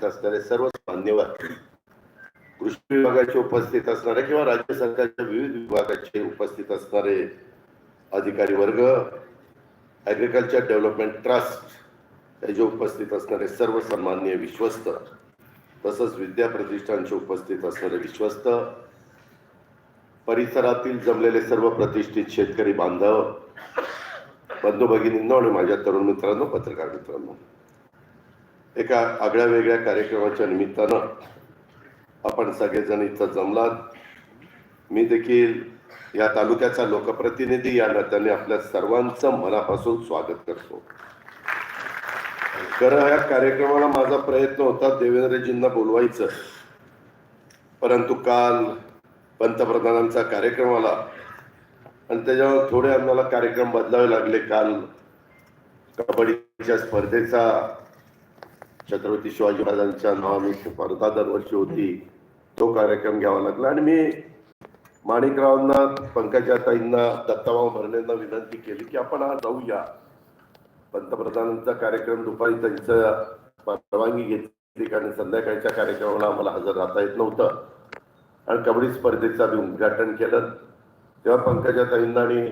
उपस्थित असणारे सर्व मान्यवर कृषी विभागाचे उपस्थित असणारे किंवा राज्य सरकारच्या विविध विभागाचे उपस्थित असणारे अधिकारी वर्ग ॲग्रिकल्चर डेव्हलपमेंट ट्रस्ट त्याचे उपस्थित असणारे सर्व सन्मान्य विश्वस्त तसंच विद्या प्रतिष्ठानचे उपस्थित असणारे विश्वस्त परिसरातील जमलेले सर्व प्रतिष्ठित शेतकरी बांधव बंधू भगिनींनो आणि माझ्या तरुण मित्रांनो पत्रकार मित्रांनो. एका आगळ्या वेगळ्या कार्यक्रमाच्या निमित्तानं आपण सगळेजण इथं जमलात. मी देखील या तालुक्याचा लोकप्रतिनिधी या नात्याने आपल्या सर्वांचं मनापासून स्वागत करतो. खरं या कार्यक्रमाला माझा प्रयत्न होता देवेंद्रजींना बोलवायचं. परंतु काल पंतप्रधानांचा कार्यक्रम आला. आणि त्याच्यावर थोडे आम्हाला कार्यक्रम बदलावे लागले. काल कबड्डीच्या स्पर्धेचा छत्रपती शिवाजी महाराजांच्या नावाने स्पर्धा दरवर्षी होती. तो कार्यक्रम घ्यावा लागला. आणि मी माणिकरावांना पंकजाताईंना दत्ताभाऊ भरणेंना विनंती केली की आपण आज जाऊया. पंतप्रधानांचा कार्यक्रम दुपारी त्यांचं परवानगी घेतली कारण संध्याकाळच्या कार्यक्रमाला आम्हाला हजर राहता येत नव्हतं. आणि कबड्डी स्पर्धेचं मी उद्घाटन केलं. तेव्हा पंकजाताईंना आणि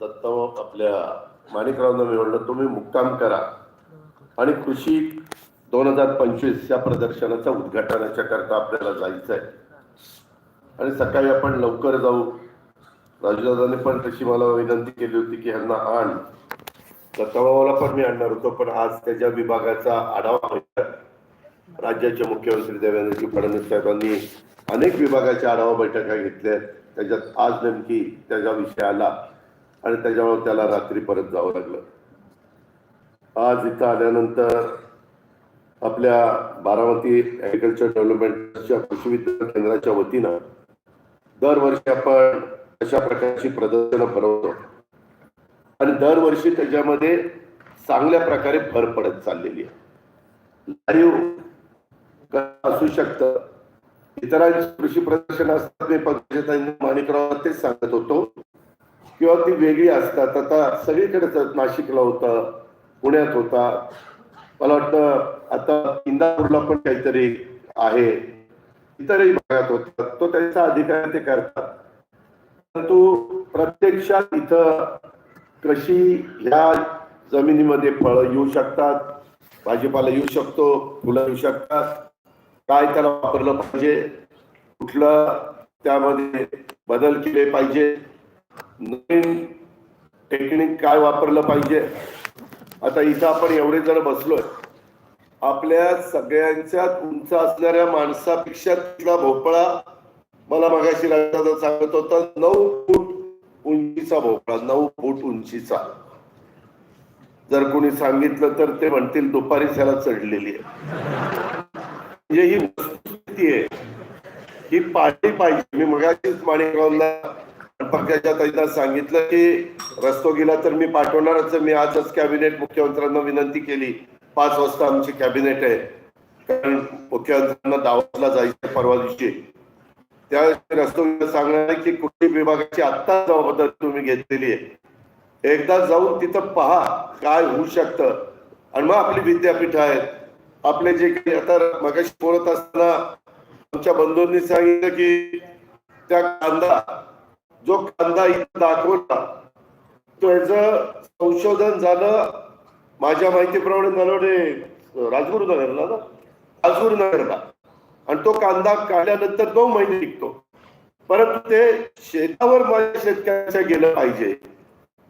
दत्ताभाऊ आपल्या माणिकरावांना मिळवलं तुम्ही मुक्काम करा. आणि कृषी दोन हजार पंचवीस या प्रदर्शनाच्या उद्घाटनाच्या करता आपल्याला जायचं आहे आणि सकाळी आपण लवकर जाऊ. राजूदादाने पण तशी मला विनंती केली होती की ह्यांना आण. दत्ताभावाला पण मी आणणार होतो पण आज त्याच्या विभागाचा आढावा घेतला. राज्याचे मुख्यमंत्री देवेंद्रजी फडणवीस साहेबांनी अनेक विभागाच्या आढावा बैठका घेतल्या. त्याच्यात आज नेमकी त्याचा विषय आला आणि त्याच्यामुळे त्याला रात्री परत जावं लागलं. आज इथं आल्यानंतर आपल्या बारामती ॲग्रिकल्चर डेव्हलपमेंटच्या कृषी विज्ञान केंद्राच्या वतीनं दरवर्षी आपण अशा प्रकारची प्रदर्शनं भरवतो. आणि दरवर्षी त्याच्यामध्ये चांगल्या प्रकारे भर पडत चाललेली आहे. लाईव्ह असू शकतं. इतरांची कृषी प्रदर्शन असतात मी पंकजाताईंनी माणिकराव तेच सांगत होतो. किंवा ती वेगळी असतात. आता सगळीकडेच नाशिकला होता पुण्यात होता. मला वाटतं आता इंदापूरला पण काहीतरी आहे. इतरही भागात होतात. तो त्यांचा अधिकार ते करतात. परंतु प्रत्यक्षात इथं कृषी ह्या जमिनीमध्ये फळं येऊ शकतात. भाजीपाला येऊ शकतो फुलं येऊ शकतात. काय त्याला वापरलं पाहिजे? कुठलं त्यामध्ये बदल केले पाहिजे? नवीन टेक्निक काय वापरलं पाहिजे? आता इथं आपण एवढे जण बसलोय. आपल्या सगळ्यांच्यात उंच असणाऱ्या माणसापेक्षा तिथला भोपळा मला मगाशी राजा सांगत होता नऊ फूट उंचीचा भोपळा नऊ फूट उंचीचा. जर कोणी सांगितलं तर ते म्हणतील दुपारी त्याला चढलेली आहे. म्हणजे ही वस्तुस्थिती आहे. ही पाठी पाहिजे. मी मगाशीच माणिकरावला सांगितलं की रस्तोगीला तर मी पाठवणारच मी आजच कॅबिनेट मुख्यमंत्र्यांना विनंती केली. पाच वाजता आमची कॅबिनेट आहे. कारण मुख्यमंत्र्यांना दावाला जायचं परवा दिवशी. त्या रस्तो सांगणार की कृषी विभागाची आत्ता जबाबदारी तुम्ही घेतलेली आहे. एकदा जाऊन तिथं पहा काय होऊ शकतं. आणि मग आपली विद्यापीठ आहेत. आपले जे काही आता मगाशी बोलत असताना आमच्या बंधूंनी सांगितलं की त्या कांदा जो कांदा इथं दाखवला त्याच संशोधन झालं. माझ्या माहितीप्रमाणे नलवडे राजगुरुनगरला ना राजगुरुनगरला. आणि तो कांदा काढल्यानंतर दोन महिने टिकतो. परंतु ते शेतावर माझ्या शेतकऱ्याच्या गेलं पाहिजे.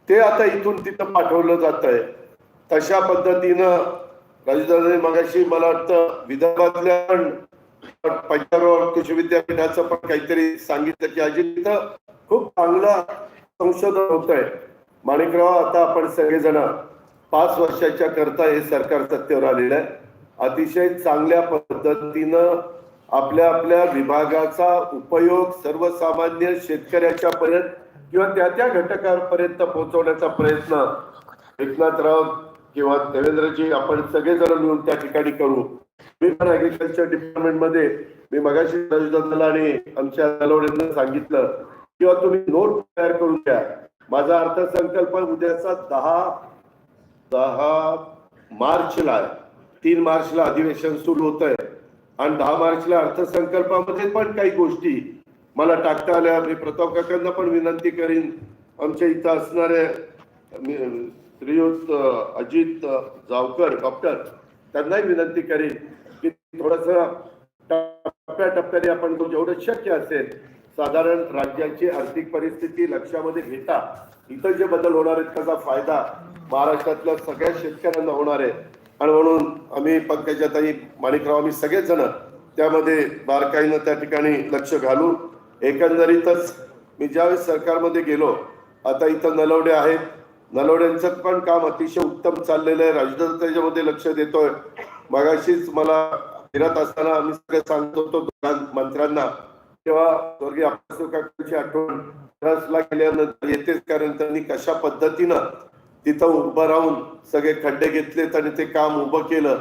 ते आता इथून तिथं पाठवलं जात आहे तशा पद्धतीनं राजधानी मगाशी मला वाटतं विदर्भातल्या पण पंजाब कृषी विद्यापीठाचं पण काहीतरी सांगितलं की अजित खूप चांगलं संशोधन होत आहे माणिकराव आता आपण सगळेजण पाच वर्षाच्या करता हे सरकार सत्तेवर आलेलं आहे. अतिशय चांगल्या पद्धतीनं आपल्या आपल्या विभागाचा उपयोग सर्वसामान्य शेतकऱ्याच्या पर्यंत किंवा त्या त्या घटकापर्यंत पोहोचवण्याचा प्रयत्न एकनाथराव किंवा देवेंद्रजी आपण सगळेजण मिळून त्या ठिकाणी करू. मी पण ऍग्रिकल्चर डिपार्टमेंटमध्ये मी मगाशी आणि आमच्या सांगितलं किंवा तुम्ही नोट तयार करून द्या माझा अर्थसंकल्प उद्याचा दहा दहा मार्चला आहे. तीन मार्चला अधिवेशन सुरू होत आहे आणि दहा मार्चला अर्थसंकल्पामध्ये पण काही गोष्टी मला टाकता आल्या. मी प्रताप काकांना पण विनंती करीन. आमच्या इथं असणारे श्रीयुत अजित जावकर डॉक्टर त्यांनाही विनंती करीन की थोडस टप्प्याटप्प्याने आपण जेवढं शक्य असेल साधारण राज्याची आर्थिक परिस्थिती लक्षामध्ये घेता इथं जे बदल होणार आहेत त्याचा फायदा महाराष्ट्रातल्या सगळ्या शेतकऱ्यांना होणार आहे. आणि म्हणून आम्ही पंकजाताई माणिकराव आम्ही सगळेच जण त्यामध्ये बारकाईनं त्या ठिकाणी लक्ष घालून एकंदरीतच मी ज्यावेळेस सरकारमध्ये गेलो आता इथं नलवडे आहेत. नलवड्यांचं पण काम अतिशय उत्तम चाललेलं आहे. राजदत्त त्याच्यामध्ये लक्ष देतोय. मगाशीच मला फिरत असताना आम्ही सगळे सांगत होतो मंत्र्यांना तेव्हा स्वर्गीय अप्पासाहेब काकांची आठवण ट्रस्टला गेल्यानंतर येतेच कारण त्यांनी कशा पद्धतीनं तिथं उभं राहून सगळे खड्डे घेतलेत आणि ते काम उभं केलं.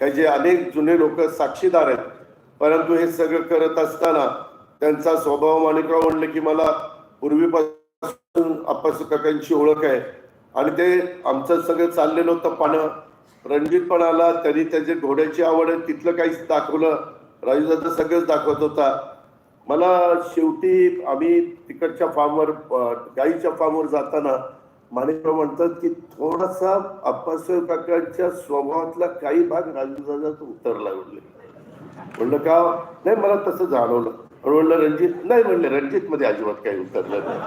ह्याचे अनेक जुने लोक साक्षीदार आहेत परंतु हे सगळं करत असताना त्यांचा स्वभाव माणिकराव म्हणले की मला पूर्वीपासून अप्पासू काकांची ओळख आहे. आणि ते आमचं सगळं चाललेलं होतं पानं. रणजित पण आला त्यांनी त्याचे घोड्याची आवड आहे तिथलं काहीच दाखवलं. राजूदादा सगळंच दाखवत होता. मला शेवटी आम्ही तिकडच्या फार्मवर गाईच्या फार्मवर जाताना माणिकराव म्हणतात की थोडासा अप्पासाहेब काकांच्या स्वभावातला काही भाग राजूदादाचा उतरला म्हणले. म्हणलं का? नाही मला तसं जाणवलं. म्हणलं रणजित नाही म्हणले रणजित मध्ये अजिबात काही उतरलं नाही.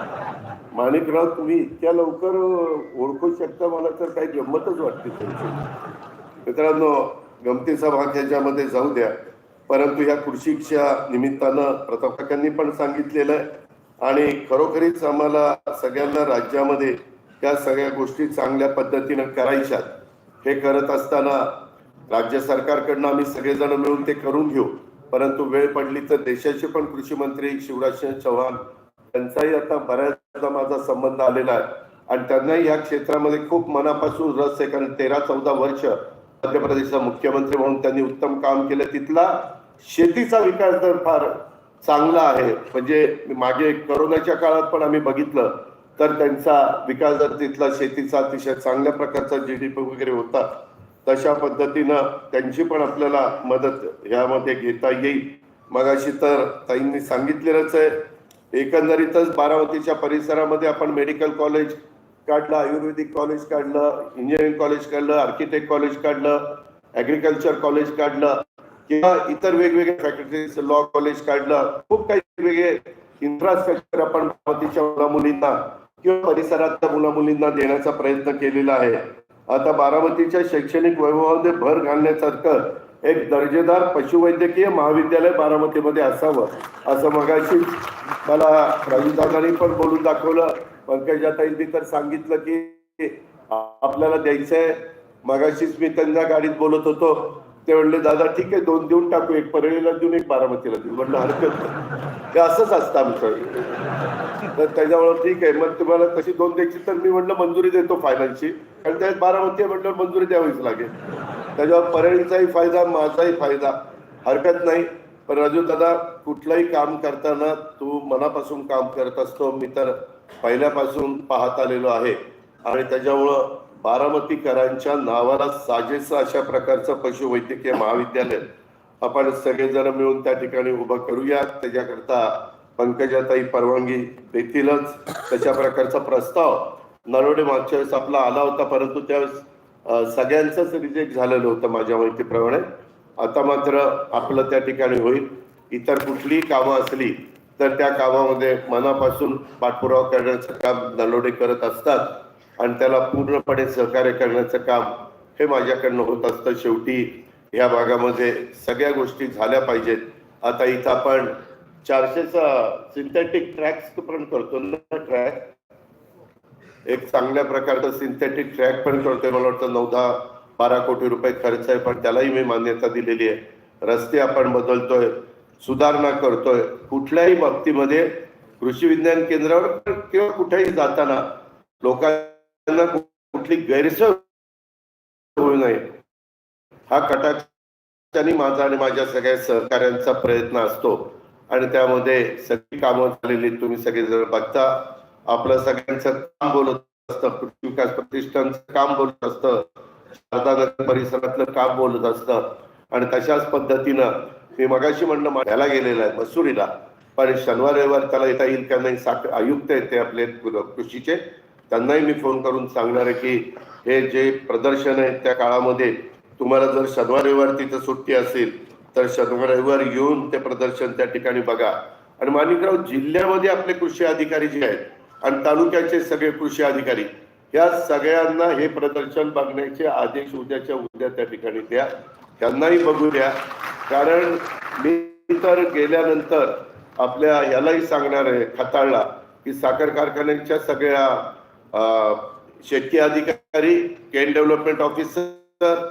माणिकराव तुम्ही इतक्या लवकर ओळखू शकता मला तर काही गंमतच वाटते तुमची. मित्रांनो गमतीचा भाग याच्यामध्ये जाऊ द्या. परंतु ह्या खुर्शीच्या निमित्तानं प्रताप काकांनी पण सांगितलेलं आहे. आणि खरोखरीच आम्हाला सगळ्यांना राज्यामध्ये त्या सगळ्या गोष्टी चांगल्या पद्धतीनं करायच्यात. हे करत असताना राज्य सरकारकडनं आम्ही सगळेजण मिळून ते करून घेऊ. परंतु वेळ पडली तर देशाचे पण कृषी मंत्री शिवराज सिंह चौहान त्यांचाही आता बऱ्याचदा माझा संबंध आलेला आहे. आणि त्यांनाही या क्षेत्रामध्ये खूप मनापासून रस आहे. कारण तेरा चौदा वर्ष मध्य प्रदेशचा मुख्यमंत्री म्हणून त्यांनी उत्तम काम केलं. तिथला शेतीचा विकास दर फार चांगला आहे. म्हणजे मागे करोनाच्या काळात पण आम्ही बघितलं तर त्यांचा विकास दर तिथला शेतीचा अतिशय चांगल्या प्रकारचा जीडीपी वगैरे होता तशा पद्धतीनं त्यांची पण आपल्याला मदत ह्यामध्ये घेता येईल. मगाशी तर ताईंनी सांगितलेलंच आहे एकंदरीतच बारामतीच्या परिसरामध्ये आपण मेडिकल कॉलेज काढलं आयुर्वेदिक कॉलेज काढलं इंजिनिअरिंग कॉलेज काढलं आर्किटेक्ट कॉलेज काढलं ॲग्रिकल्चर कॉलेज काढलं किंवा इतर वेगवेगळ्या फॅकल्टीज लॉ कॉलेज काढलं खूप काही वेगळे इन्फ्रास्ट्रक्चर आपण बाबतीच्या मुला मुलींना किंवा परिसरातल्या मुला मुलींना देण्याचा प्रयत्न केलेला आहे. आता बारामतीच्या शैक्षणिक वैभवामध्ये भर घालण्यासारखं एक दर्जेदार पशुवैद्यकीय महाविद्यालय बारामतीमध्ये असावं असं मगाशी मला राजूदादांनी पण बोलून दाखवलं. पंकजाताईंनी तर सांगितलं की आपल्याला द्यायचंय. मगाशीच मी त्यांना गाडीत बोलत होतो ते म्हणले दादा ठीक आहे दोन देऊन टाकू एक परळीला देऊन एक बारामतीला देऊ म्हणलं हरकत ते असंच असतं आमचं. तर त्याच्यामुळे ठीक आहे. मग तुम्हाला तशी दोन द्यायची तर मी म्हणलं मंजुरी देतो फायनान्सची कारण त्यात बारामती आहे म्हटलं मंजुरी द्यावीच लागेल. त्याच्यावर परळीचाही फायदा माझाही फायदा. हरकत नाही. पण राजू दादा कुठलंही काम करताना तू मनापासून काम करत असतो. मी तर पहिल्यापासून पाहत आलेलो आहे. आणि त्याच्यामुळं बारामतीकरांच्या नावाला साजेसं अशा प्रकारचं पशुवैद्यकीय महाविद्यालय आपण सगळेजण मिळून त्या ठिकाणी उभं करूया त्याच्याकरता पंकजाताई परवानगी देतीलच. तशा प्रकारचा प्रस्ताव नरोडे मागच्या वेळेस आपला आला होता परंतु त्यावेळेस सगळ्यांचंच रिजेक्ट झालेलं होतं माझ्या माहितीप्रमाणे. आता मात्र आपलं त्या ठिकाणी होईल. इतर कुठलीही कामं असली तर त्या कामामध्ये मनापासून पाठपुरावा करण्याचं काम नलोडे करत असतात. आणि त्याला पूर्णपणे सहकार्य करण्याचं काम हे माझ्याकडनं होत असतं. शेवटी ह्या भागामध्ये सगळ्या गोष्टी झाल्या पाहिजेत. आता इथं आपण चारशेचा सिंथेटिक ट्रॅक्स पण करतो ना ट्रॅक एक चांगल्या प्रकारचा सिंथेटिक ट्रॅक पण करतोय. मला वाटतं नऊ दहा बारा कोटी रुपये खर्च आहे पण त्यालाही मी मान्यता दिलेली आहे. रस्ते आपण बदलतोय सुधारणा करतोय. कुठल्याही बाबतीमध्ये कृषी विज्ञान केंद्रावर किंवा कुठेही जाताना लोकांना त्यांना कुठली गैरसोय होऊ नये. हा कटाक्षाने माझा आणि माझ्या सगळ्या सहकाऱ्यांचा प्रयत्न असतो. आणि त्यामध्ये सगळी कामं झालेली तुम्ही सगळेजण बघता. आपलं सगळ्यांचं काम बोलत असतं. कृषी विकास प्रतिष्ठानचं काम बोलत असतं. शारदानगर परिसरातलं काम बोलत असतं. आणि तशाच पद्धतीनं मी मगाशी म्हणलं ह्याला गेलेलं आहे मसुरीला. पण शनिवार रविवार त्याला येता येईल का नाही साखर आयुक्त आहेत ते आपले कृषीचे. त्यांनाही मी फोन करून सांगणार आहे की हे जे प्रदर्शन आहे त्या काळामध्ये तुम्हाला जर शनिवार रविवार तिथं सुट्टी असेल तर शनिवार रविवार येऊन ते प्रदर्शन त्या ठिकाणी बघा. आणि माणिकराव जिल्ह्यामध्ये आपले कृषी अधिकारी जे आहेत आणि तालुक्याचे सगळे कृषी अधिकारी या सगळ्यांना हे प्रदर्शन बघण्याचे आदेश उद्याच्या उद्या त्या ठिकाणी द्या. त्यांनाही बघू द्या. कारण मी तर गेल्यानंतर आपल्या यालाही सांगणार आहे खताळला की साखर कारखान्यांच्या सगळ्या शेतकी अधिकारी केन डेव्हलपमेंट ऑफिसर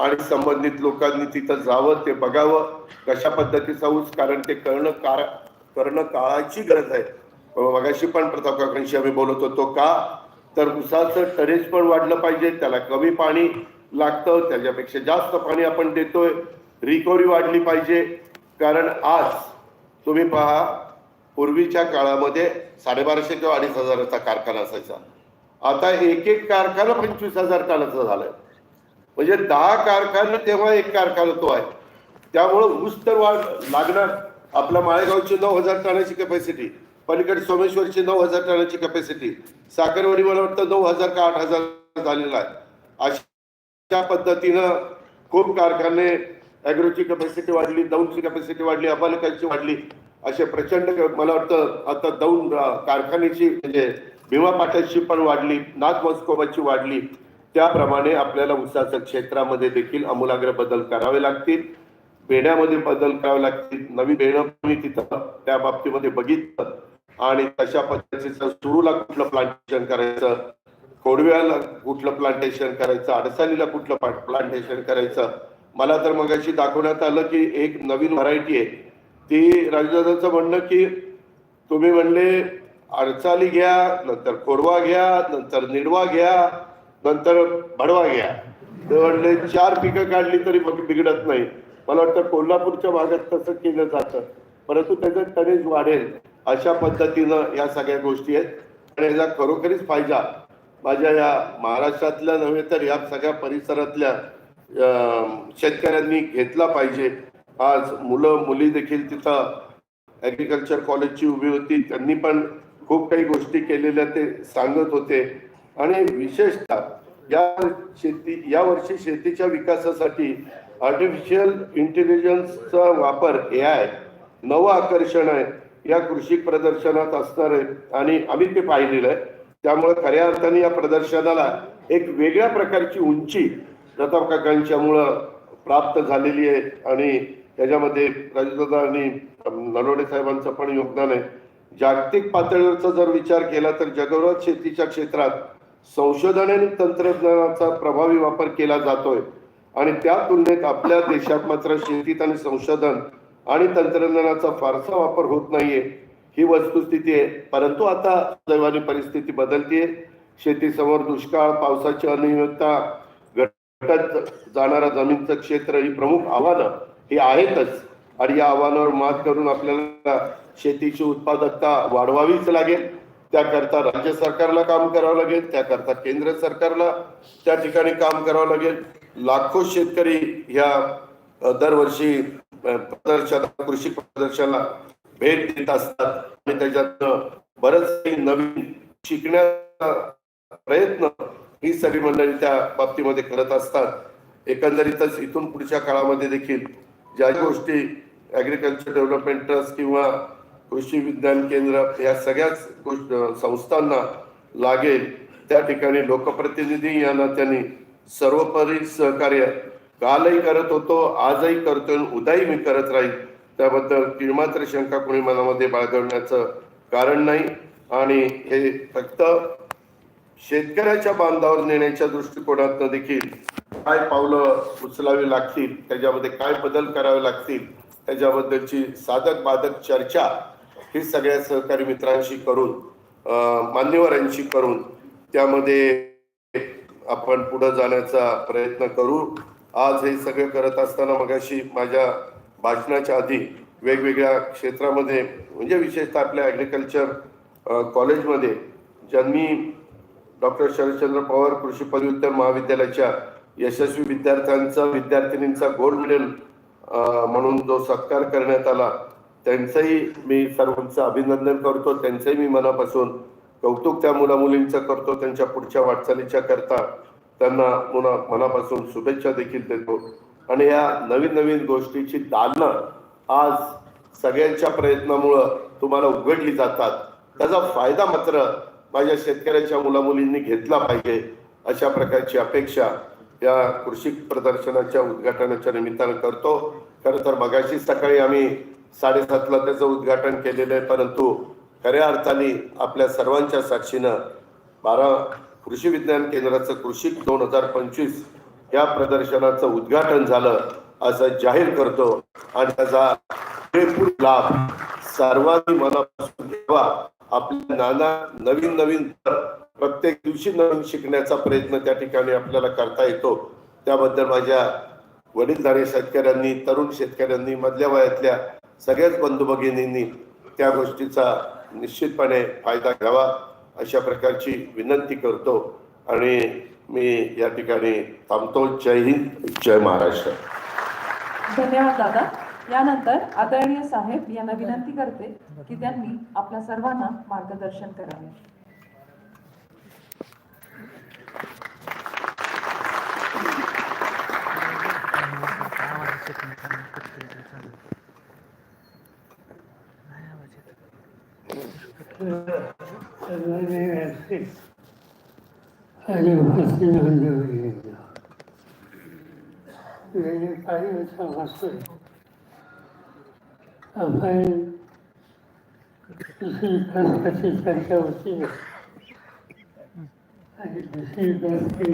आणि संबंधित लोकांनी तिथं जावं ते बघावं कशा पद्धतीचा ऊस कारण ते करणं कार करणं काळाची गरज आहे. मगाशी पण प्रताप काकांशी आम्ही बोलत होतो का तर उसाचं टरेज पण वाढलं पाहिजे त्याला कमी पाणी लागतं त्याच्यापेक्षा जास्त पाणी आपण देतोय रिकव्हरी वाढली पाहिजे. कारण आज तुम्ही पहा पूर्वीच्या काळामध्ये साडेबाराशे किंवा अडीच हजाराचा कारखाना असायचा. आता एक एक कारखाना पंचवीस हजार टनाचा झालाय. म्हणजे दहा कारखाना तेव्हा एक कारखाना तो आहे. त्यामुळं ऊस तर वाढ लागणार. आपल्या माळेगावची नऊ हजार टनाची कॅपॅसिटी पलीकडे सोमेश्वरची नऊ हजार टनाची कॅपॅसिटी साखरवाडी मला वाटतं नऊ हजार का आठ हजार झालेला आहे. अशा पद्धतीनं खूप कारखाने ॲग्रोची कॅपॅसिटी वाढली दौंडची कॅपॅसिटी वाढली अबालकांची वाढली असे प्रचंड मला वाटतं आता दौंड कारखान्याची म्हणजे भीमा पण वाढली नाथ मस्कोबाची वाढली. त्याप्रमाणे आपल्याला उसाच्या क्षेत्रामध्ये देखील आमूलाग्र बदल करावे लागतील. बेण्यामध्ये बदल करावे लागतील. नवीन बेणं मी तिथं त्या बाबतीमध्ये बघितलं. आणि तशा पद्धतीचं सुरूला कुठलं प्लांटेशन करायचं कोडव्याला कुठलं प्लांटेशन करायचं अडसालीला कुठलं प्लांटेशन करायचं. मला तर मगाशी दाखवण्यात आलं की एक नवीन व्हरायटी आहे. ती राजदादाचं म्हणणं की तुम्ही म्हणले अडचाली घ्या नंतर कोरवा घ्या नंतर निडवा घ्या नंतर भडवा घ्या. ते म्हणले चार पिकं काढली तरी मग बिघडत नाही. मला वाटतं कोल्हापूरच्या भागात तसं केलं जातं. परंतु त्याचं तरीच वाढेल अशा पद्धतीनं या सगळ्या गोष्टी आहेत. आणि याचा खरोखरीच फायदा. माझ्या या महाराष्ट्रातल्या नव्हे तर या सगळ्या परिसरातल्या शेतकऱ्यांनी घेतला पाहिजे. आज मुलं मुली देखील तिथं ऍग्रिकल्चर कॉलेजची उभी होती. त्यांनी पण खूप काही गोष्टी केलेल्या ते सांगत होते. आणि विशेषतः या शेती या वर्षी शेतीच्या विकासासाठी आर्टिफिशियल इंटेलिजन्सचा वापर ए आय नवं आकर्षण आहे. या कृषी प्रदर्शनात असणार आहे. आणि आम्ही ते पाहिलेलं आहे. त्यामुळे खऱ्या अर्थाने या प्रदर्शनाला एक वेगळ्या प्रकारची उंची प्रताप काकांच्यामुळं प्राप्त झालेली आहे. आणि त्याच्यामध्ये राजदादा आणि नरोडे साहेबांचं पण योगदान आहे. जागतिक पातळीवरचा जर विचार केला तर जगभरात शेतीच्या क्षेत्रात संशोधन आणि तंत्रज्ञानाचा प्रभावी वापर केला जातोय. आणि त्या तुलनेत आपल्या देशात मात्र शेतीत आणि संशोधन आणि तंत्रज्ञानाचा फारसा वापर होत नाहीये. ही वस्तुस्थिती आहे. परंतु आता दैवानी परिस्थिती बदलतीये. शेतीसमोर दुष्काळ पावसाची अनियमितता घटत जाणारा जमीनचं क्षेत्र ही प्रमुख आव्हानं ही आहेतच. आणि या आव्हानावर मात करून आपल्याला शेतीची उत्पादकता वाढवावीच लागेल. त्याकरता राज्य सरकारला काम करावं लागेल. त्याकरता केंद्र सरकारला त्या ठिकाणी काम करावं लागेल. लाखो शेतकरी ह्या दरवर्षी प्रदर्शन कृषी प्रदर्शनाला भेट देत असतात. आणि त्याच्यातनं बरंच काही नवीन शिकण्याचा प्रयत्न ही सगळी मंडळी त्या बाबतीमध्ये करत असतात. एकंदरीतच इथून पुढच्या काळामध्ये देखील ज्या गोष्टी ऍग्रिकल्चर डेव्हलपमेंट ट्रस्ट किंवा कृषी विज्ञान केंद्र या सगळ्याच गोष्ट संस्थांना लागेल. त्या ठिकाणी लोकप्रतिनिधी या नात्याने सर्वपरी सहकार्य कालही करत होतो आजही करतोय उद्याही मी करत राहील. त्याबद्दल किमात्र शंका कोणी मनामध्ये बाळगवण्याचं कारण नाही. आणि हे फक्त शेतकऱ्याच्या बांधावर नेण्याच्या दृष्टिकोनातनं देखील काय पावलं उचलावी लागतील त्याच्यामध्ये काय बदल करावे लागतील त्याच्याबद्दलची साधक बाधक चर्चा ही सगळ्या सहकारी मित्रांशी करून मान्यवरांशी करून त्यामध्ये आपण पुढे जाण्याचा प्रयत्न करू. आज हे सगळं करत असताना मगाशी माझ्या भाषणाच्या आधी वेगवेगळ्या क्षेत्रामध्ये म्हणजे विशेषतः आपल्या ॲग्रिकल्चर कॉलेजमध्ये ज्यांनी डॉक्टर शरदचंद्र पवार कृषी पदव्युत्तर महाविद्यालयाच्या यशस्वी विद्यार्थ्यांचा विद्यार्थिनींचा गोल्ड मेडल म्हणून जो सत्कार करण्यात आला त्यांचंही मी सर्वांचं अभिनंदन करतो. त्यांचंही मी मनापासून कौतुक त्या मुला मुलींचं करतो. त्यांच्या पुढच्या वाटचालीच्या करता त्यांना मुला मनापासून शुभेच्छा देखील देतो. आणि या नवीन नवीन गोष्टीची दालनं आज सगळ्यांच्या प्रयत्नामुळं तुम्हाला उघडली जातात. त्याचा फायदा मात्र माझ्या शेतकऱ्यांच्या मुलामुलींनी घेतला पाहिजे अशा प्रकारची अपेक्षा या कृषी प्रदर्शनाच्या उद्घाटनाच्या निमित्तानं करतो. खरं तर मगाशी सकाळी आम्ही साडेसातला त्याचं उद्घाटन केलेलं आहे. परंतु खऱ्या अर्थाने आपल्या सर्वांच्या साक्षीनं बारा कृषी विज्ञान केंद्राचं कृषी दोन हजार पंचवीस या प्रदर्शनाचं उद्घाटन झालं असं जाहीर करतो. आणि त्याचा पुरेपूर लाभ सर्वांनी मनापासून घ्यावा. आपल्या नाना नवीन नवीन प्रत्येक दिवशी नवीन शिकण्याचा प्रयत्न त्या ठिकाणी आपल्याला करता येतो. त्याबद्दल माझ्या वडीलधारी शेतकऱ्यांनी तरुण शेतकऱ्यांनी मधल्या वयातल्या सगळ्याच बंधू भगिनींनी त्या गोष्टीचा निश्चितपणे फायदा घ्यावा अशा प्रकारची विनंती करतो. आणि मी या ठिकाणी थांबतो. जय हिंद जय महाराष्ट्र. धन्यवाद दादा. यानंतर आदरणीय साहेब यांना विनंती करते की त्यांनी आपल्या सर्वांना मार्गदर्शन करावे. आणि उपस्थित मंडळींना गेले काही आपण दुसरी प्रश्नाची चर्चा होती आणि दुसरी प्रश्न